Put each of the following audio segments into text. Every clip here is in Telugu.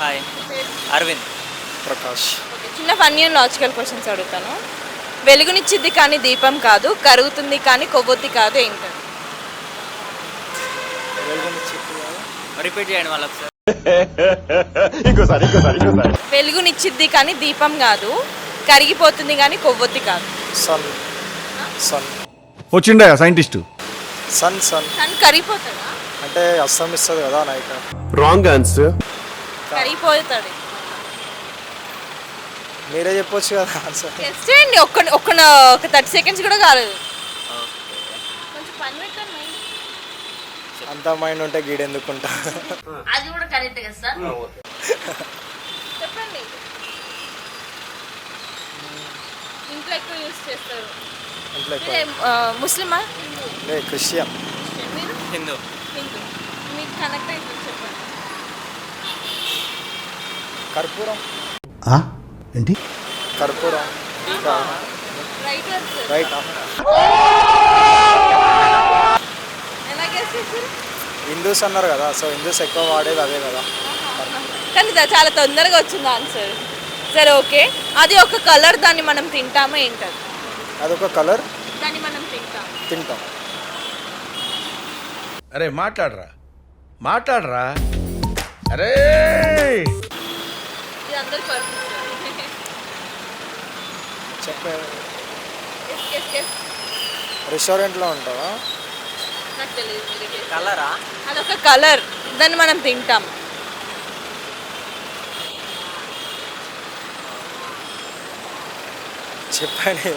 హాయ్ అరవింద్ ప్రకాష్ చిన్న ఫన్నీ అండ్ లాజికల్ క్వశ్చన్స్ అడుగుతాను. వెలుగునిచ్చిద్ది కానీ దీపం కాదు కరుగుతుంది కానీ కొవ్వొత్తి కాదు ఏంటది? రిపీట్ చేయండి వాళ్ళకి సార్ వెలుగునిచ్చిద్ది కానీ దీపం కాదు కరిగిపోతుంది కానీ కొవ్వొత్తి కాదు. సన్ సన్ వచ్చిండా సైంటిస్టు సన్ సన్ కానీ కరిగిపోతాడా అంటే అస్తమిస్తుంది కదా నైట్ రాంగ్ ఆన్సర్ కరిగిపోతాడు. మీరే చెప్పొచ్చు కదా ఆన్సర్. టెస్ట్ చేయండి ఒక్క ఒక్క ఒక థర్టీ సెకండ్స్ కూడా కాలేదు. కొంచెం పని పెట్టండి. mind. అంత మైండ్ ఉంటే గీడెందుకుంటా అది కూడా కరెక్ట్ కదా సార్? చెప్పండి. ఇంట్లో ఎక్కువ యూస్ చేస్తారు. ఇంట్లో ఎక్కువ. మీరే ఆ, ముస్లిమా? లే క్రిస్టియన్. మీరు? హిందూ. హిందూ. మీకు కనెక్ట్ అవుతుంది చెప్పండి. కర్పూరం. ఏంటి? కర్పూరం. రైట్ హిందూస్ అన్నారు కదా సో హిందూస్ ఎక్కువ వాడేది అదే కదా. కానీ చాలా తొందరగా వచ్చింది ఆన్సర్ సరే ఓకే. అది ఒక కలర్ దాన్ని మనం తింటామా ఏంటది? అదొక కలర్ దాన్ని మనం తింటాం తింటాం. అరే మాట్లాడరా. మాట్లాడరా. అరే! అందరు పడుతుంది చెప్పే Guess, guess, guess. రెస్టారెంట్లో ఉంటావా నాకు తెలియదు. కలరా అదొక కలర్ దాన్ని మనం తింటాం చెప్పండి.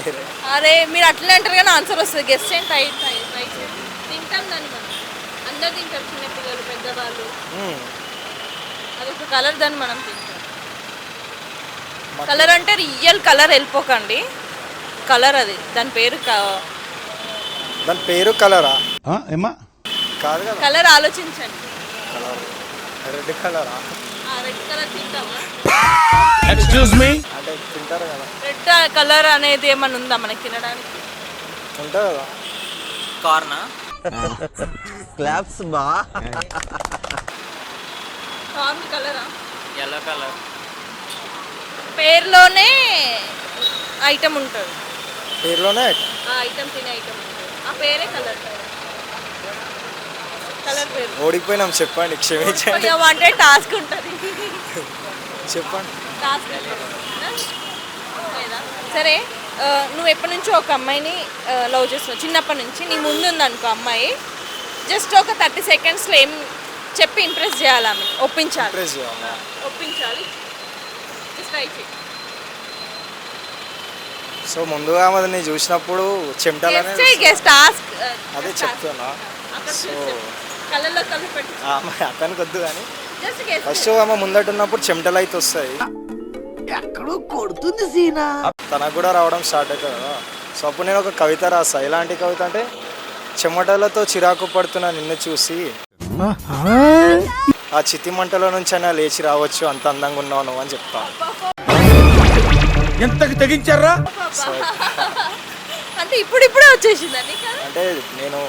అరే మీరు అట్లనే అంటారు కానీ ఆన్సర్ వస్తుంది గెస్ట్ చేయండి ట్రై ట్రై ట్రై చేయండి తింటాం దాన్ని మనం అందరు తింటారు చిన్నపిల్లలు పెద్దవాళ్ళు మ్మ్. అదొక కలర్ దాన్ని మనం తింటాం. కలర్ అంటే రియల్ కలర్ వెళ్ళిపోకండి. కలర్ అది. దాని పేరు దాని పేరు కలరా ఏమ్మా? కాదు కదా. కలర్ ఆలోచించండి. కలర్ రెడ్ కలరా రెడ్ కలర్ తింటామా? ఎక్స్క్యూజ్ మీ అంటే తింటారు కదా. రెడ్ కలర్ అనేది ఏమన్నా ఉందా మనకి తినడానికి? ఉంటుంది కదా. కార్నా కార్న్ కలరా ఎల్లో కలర్ పేరులోనే ఐటమ్ ఉంటుంది. పేరులోనే ఆ ఐటమ్ తినే ఐటమ్ ఉంటుంది. ఆ పేరే కలర్ కలర్ పేరు. ఓడిపోయినాం చెప్పండి క్షమించండి. అంటే టాస్క్ ఉంటుంది. చెప్పండి. టాస్క్ సరే నువ్వు ఎప్పటి నుంచో ఒక అమ్మాయిని లవ్ చేస్తున్నావు? చిన్నప్పటి నుంచి. నీ ముందు ఉందనుకో అమ్మాయి. జస్ట్ ఒక థర్టీ సెకండ్స్లో ఏం చెప్పి ఇంప్రెస్ చేయాలి ఆమె ఒప్పించాలి. ఒప్పించాలి. చేయి సో ముందుగా మరి నేను చూసినప్పుడు చెమటలనే గెస్ట్ గెస్ట్ టాస్క్ అదే చెప్తున్నా. సో కళ్ళల్లో కళ్ళు పెట్టి ఆమె అతనికి వద్దు కానీ. జస్ట్ గెస్ట్ ఫస్ట్ ఆమె ముందట ఉన్నప్పుడు చెమటలు అయితే వస్తాయి తనకు కూడా రావడం స్టార్ట్ అవుతుంది కదా. సో అప్పుడు నేను ఒక కవిత రాస్తా ఎలాంటి కవిత అంటే చెమటలతో చిరాకు పడుతున్న నిన్ను చూసి. ఆ చితి మంటల నుంచి అయినా లేచి రావచ్చు అంత అందంగా ఉన్నావు నువ్వు అని చెప్తా. ఎంతకి తెగించారా? సో అంటే ఇప్పుడు ఇప్పుడే వచ్చేసిందండి కదా అంటే నేను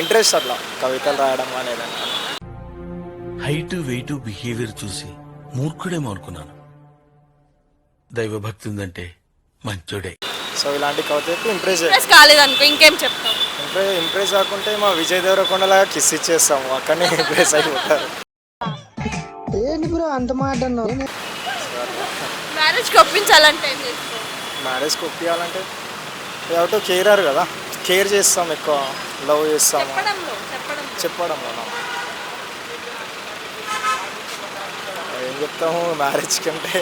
ఇంట్రెస్ట్ అట్లా కవితలు రాయడం అనేది. హైట్ వెయిట్ బిహేవియర్ చూసి మూర్ఖుడేమో అనుకున్నాను దైవభక్తి ఉందంటే మంచోడే. సో ఇలాంటి కవితకు ఇంప్రెస్ ఇంప్రెస్ కాలేదనుకో ఇంకేం చెప్తాం ఇంప్రెస్ ఇంప్రెస్ కాకుంటే మా విజయ్ దేవరకొండ లాగా కిస్ ఇచ్చేస్తాము అక్కడనే ఇంప్రెస్ అయిపోతారు. మ్యారేజ్కి ఒప్పించాలంటే ఏం చేస్తాం మ్యారేజ్కి ఒప్పియాలంటే ఎవటో కేరారు కదా. కేర్ చేస్తాం ఎక్కువ. లవ్ చెప్పడంలో చెప్పడం చెప్పడం మనం ఏం చెప్తాము? మ్యారేజ్ కంటే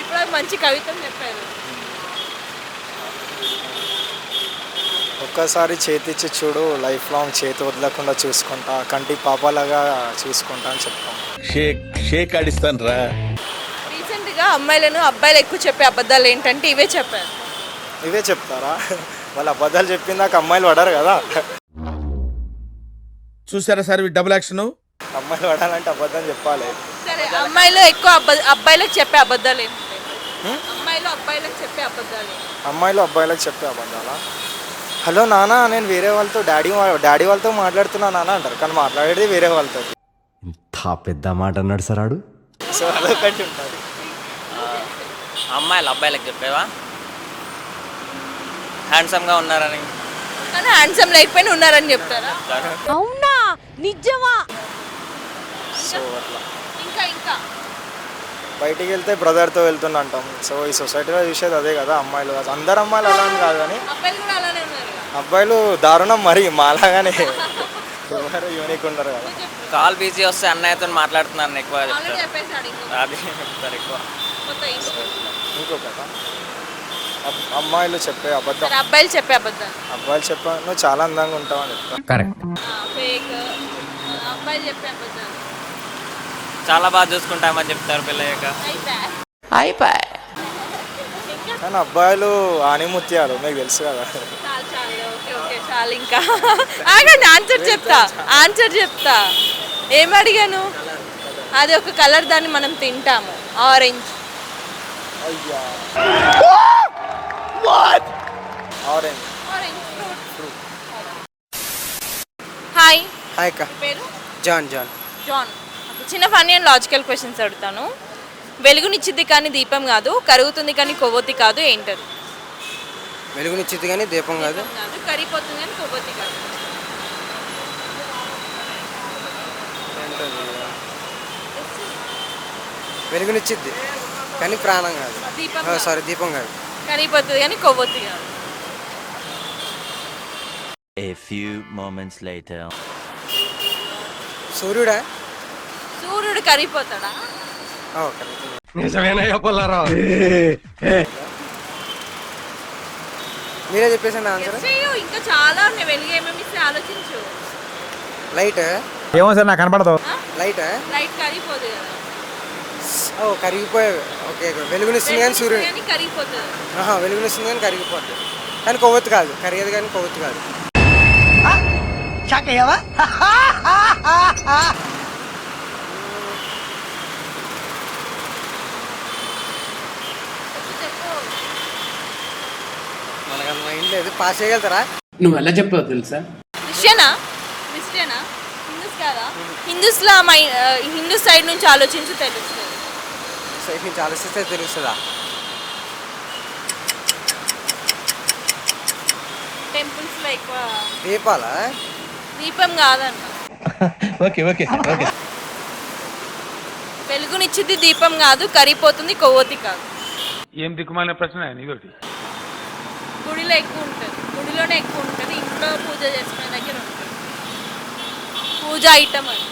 ఇప్పుడు అది మంచి కవితలు చెప్పారు. ఒక్కసారి చేతిచ్చి చూడు లైఫ్ లాంగ్ చేతి వదలకుండా చూసుకుంటా కంటి పాపలాగా చూసుకుంటా అని చెప్తాం. షేక్ షేక్ ఆడిస్తాను రా రీసెంట్గా అమ్మాయిలను అబ్బాయిలు ఎక్కువ చెప్పే అబద్ధాలు ఏంటంటే ఇవే చెప్పారు. ఇవే చెప్తారా? వాళ్ళు అబద్ధాలు చెప్పిందాక అమ్మాయిలు పడరు కదా. చూసారా సార్ డబుల్ యాక్షన్ అమ్మాయిలు పడాలంటే అబద్ధం చెప్పాలి. సరే అమ్మాయిలు ఎక్కువ అబ్బ- అబ్బాయిలకు చెప్పే అబద్ధాలు ఏంటి? అమ్మాయిలు అబ్బాయిలకు చెప్పే అబద్ధాలు ఏంటి? అమ్మాయిలు అబ్బాయిలకు చెప్పే అబద్ధాలా? హలో నాన్న నేను వేరే వాళ్ళతో డాడీ డాడీ వాళ్ళతో మాట్లాడుతున్నా నాన్న అంటారు కానీ మాట్లాడేది వేరే వాళ్ళతో. ఇంత పెద్ద మాట అన్నాడు సరాడు సో అదొకటి ఉంటుంది. అమ్మాయిలు అబ్బాయిలకు చెప్పేవా? హ్యాండ్సమ్గా ఉన్నారని. కానీ హ్యాండ్సమ్ లేకపోయినా ఉన్నారని చెప్తారా? అవునా? నిజమా? సో అట్లా. ఇంకా ఇంకా. బయటికి వెళ్తే బ్రదర్తో వెళ్తున్నా అంటాం. సో ఈ సొసైటీలో చూసేది అదే కదా అమ్మాయిలు అందరు అమ్మాయిలు అలా అని కాదు కానీ అబ్బాయిలు కూడా అలానే ఉన్నారు అబ్బాయిలు దారుణం మరి మాలాగానే. ఎవరు యూనిక్ ఉండరు కదా. కాల్ బిజీ వస్తే అన్నయ్యతో మాట్లాడుతున్నాను ఎక్కువ చెప్తారు. అది చెప్తారు ఎక్కువ. ఇంకొకట అమ్మాయిలు చెప్పే అబద్ధం. అబ్బాయిలు చెప్పే అబద్ధాలు. అబ్బాయిలు చెప్పా నువ్వు చాలా అందంగా ఉంటావు అని చెప్తా ఫేక్ అబ్బాయిలు చెప్పే అబద్ధాలు. చాలా బాగా చూసుకుంటామని చెప్తారు పెళ్ళయ్యాక. అయితే కానీ అబ్బాయిలు ఆనిముత్యాలు మీకు తెలుసు కదా. చాలు చాలు. ఓకే ఓకే చాలు ఇంకా. ఆగండి ఆన్సర్ చెప్తా. ఆన్సర్ చెప్తా. ఏం అడిగాను? అది ఒక కలర్ దాన్ని మనం తింటాము. ఆరెంజ్ అయ్యా. ఆరెంజ్ హాయ్ హాయ్ అక్క. పేరు? John John. జాన్. చిన్న ఫన్నీ అండ్ లాజికల్ క్వశ్చన్స్ అడుగుతాను. వెలుగునిచ్చిద్ది కానీ దీపం కాదు కరుగుతుంది కానీ కొవ్వొత్తి కాదు ఏంటది? వెలుగునిచ్చిద్ది కానీ దీపం కాదు. కరిగిపోతుంది కానీ కొవ్వొత్తి కాదు. ఏంటది? వెలుగునిచ్చిద్ది కానీ ప్రాణం దీపం కాదు. సారీ దీపం కాదు. కరిగిపోతుంది కానీ కొవ్వొత్తి కాదు. A few moments later. సూర్యుడా? సూర్యుడు కరిగిపోతాడా? ఆ, correct. మీరే చెప్పేసండి ఆన్సర్ ఇంకా చాలా ఉన్నాయి. వెలుగు ఏమేమి ఇస్తే ఆలోచించు. లైట్ ఏమో సార్ నాకు కనపడదు. లైట్ లైట్ కరిగిపోదు కదా. ఓ కరిగిపోయే ఓకే వెలుగునిస్తుంది కానీ సూర్యుడు కానీ కరిగిపోతుంది. ఆహా వెలుగునిస్తుంది కానీ కరిగిపోద్ది. కానీ కొవ్వొత్తు కాదు. కరిగేది కానీ కొవ్వొత్తు కాదు. చెప్పు మనకు అంత మైండ్ లేదు. పాస్ చేయగలుగుతారా? నువ్వు ఎలా చెప్పావు తెలుసా? క్రిస్టియనా? క్రిస్టియనా? హిందూస్ కాదా? హిందూస్లో మై హిందూ సైడ్ నుంచి ఆలోచించి తెలుస్తుంది. సైడ్ నుంచి ఆలోచిస్తే తెలుస్తుందా? టెంపుల్స్లో ఎక్కువ దీపాలా? దీపం కాదన్న. Okay okay okay. వెలుగునిచ్చింది దీపం కాదు కరిగిపోతుంది కొవ్వొత్తి కాదు. ఏం దిక్కుమాలిన ప్రశ్న ఇదొకటి గుడిలో ఎక్కువ ఉంటుంది. గుడిలోనే ఎక్కువ ఉంటుంది. ఇంట్లో పూజ చేసుకునే దగ్గర ఉంటుంది. పూజ ఐటమ్ అది.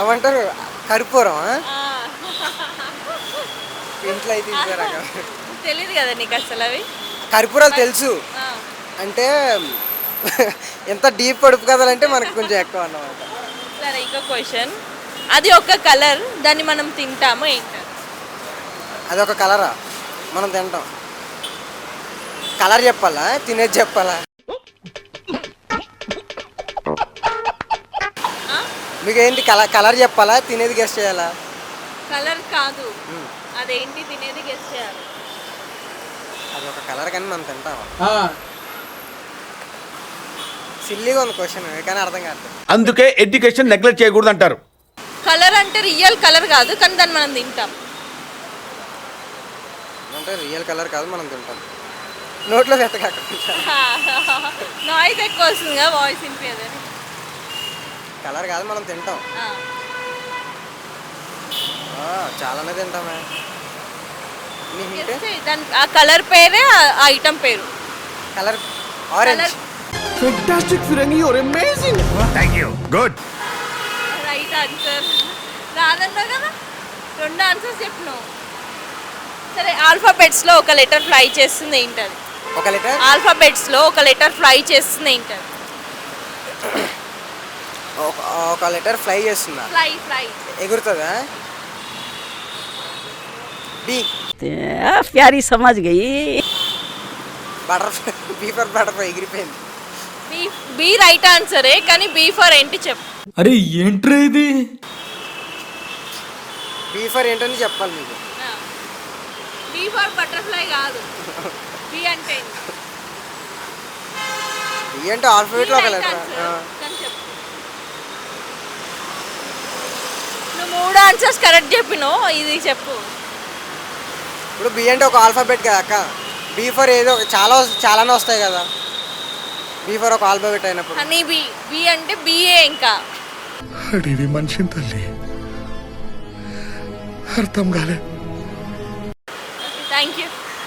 అవంటారు కర్పూరం. ఇంట్లో అయితే తెలీదు కదా నీకు అసలు అవి? కర్పూరాలు తెలుసు. అంటే ఎంత డీప్ పడుపు కదాలంటే మనకు కొంచెం ఎక్కువ అన్నమాట. సరే ఇంకో క్వశ్చన్ అది ఒక కలర్ దాన్ని మనం తింటాము ఏంటది అది ఒక కలరా మనం తింటాం. కలర్ చెప్పాలా? తినేది చెప్పాలా? మీకు ఏంటి కలర్ కలర్ చెప్పాలా? తినేది గెస్ట్ చేయాలా? కలర్ కాదు. అదేంటి తినేది గెస్ట్ చేయాలి? అది ఒక కలర్ కానీ మనం తింటాం సిల్లీగా ఉంది క్వశ్చన్ కానీ అర్థం కాదు అందుకే ఎడ్యుకేషన్ నెగ్లెక్ట్ చేయకూడదు అంటారు కలర్ అంటే రియల్ కలర్ కాదు కానీ దాన్ని మనం తింటాం. అంటే రియల్ కలర్ కాదు మనం తింటాం. నోట్లో పెట్టకాక నాయిస్ ఎక్కువ వస్తుంది కదా వాయిస్ వినిపించదని కలర్ కాదు మనం తింటాం. ఆ, చాలానే తింటామే. నీ హింట్ దాని ఆ కలర్ పేరే ఆ ఐటమ్ పేరు. Colour orange colour good right answer రాదన్నా కదా? రెండు ఆన్సర్స్ చెప్పినావు సరే ఆల్ఫాబెట్స్లో ఒక లెటర్ ఫ్లై చేస్తుంది ఏంటది? ఒక లెటర్? ఆల్ఫాబెట్స్లో ఒక లెటర్ ఫ్లై చేస్తుంది ఒక లెటర్ ఫ్లై చేస్తుందా? ఫ్లై ఫ్లై ఎగురుతుందా? బి. ప్యారీ సమాజ్ గయి బటర్ బీ ఫర్ బటర్ఫ్లై ఎగిరిపోయింది. బీ బీ రైట్ ఆన్సరే కానీ బీ ఫర్ ఏంటి చెప్పు. అరే ఏంట్రా ఇది? బీ ఫర్ ఏంటని చెప్పాలి మీకు. బీ ఫర్ బటర్ఫ్లై కాదు. బి అంటే ఆల్ఫాబెట్లో ఒక లెటర్ మూడు ఆన్సర్స్ కరెక్ట్ చెప్పినో ఇది చెప్పు. ఇప్పుడు బి అంటే ఒక ఆల్ఫాబెట్ కదా అక్క. బి ఫర్ ఏదో చాలా చాలానే వస్తాయి కదా. బి ఫర్ ఒక ఆల్ఫాబెట్ అయినప్పుడు. హనీ బి బి అంటే బిఏ ఇంకా? అడివి మనిషిని తల్లి. అర్థం కాలే. Thank you